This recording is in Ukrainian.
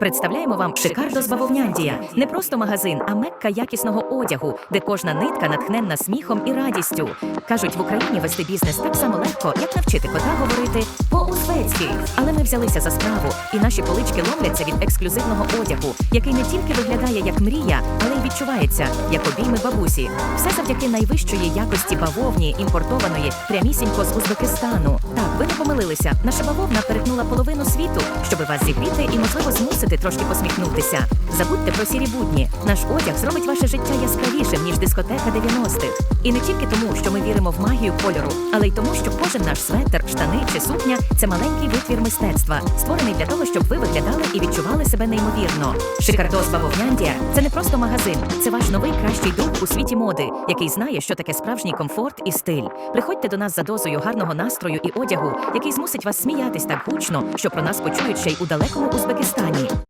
Представляємо вам Шикардо з Бавовняндія. Не просто магазин, а мекка якісного одягу, де кожна нитка натхненна сміхом і радістю. Кажуть, в Україні вести бізнес так само легко, як навчити кота говорити по-узбецьки. Але ми взялися за справу, і наші полички ломляться від ексклюзивного одягу, який не тільки виглядає як мрія, але й відчувається як обійми бабусі. Все завдяки найвищої якості бавовні, імпортованої прямісінько з Узбекистану. Так, ви не помилилися. Наша бавовна перетнула половину світу, щоби вас зігріти і, можливо, змусити трошки посміхнутися. Забудьте про сірі будні. Наш одяг зробить ваше життя яскравішим, ніж дискотека 90-х. І не тільки тому, що ми віримо в магію кольору, але й тому, що кожен наш светр, штани чи сукня це маленький витвір мистецтва, створений для того, щоб ви виглядали і відчували себе неймовірно. Шикардос Бавовняндія це не просто магазин, це ваш новий кращий друг у світі моди, який знає, що таке справжній комфорт і стиль. Приходьте до нас за дозою гарного настрою і одягу, який змусить вас сміятись так гучно, що про нас почують ще й у далекому Узбекистані.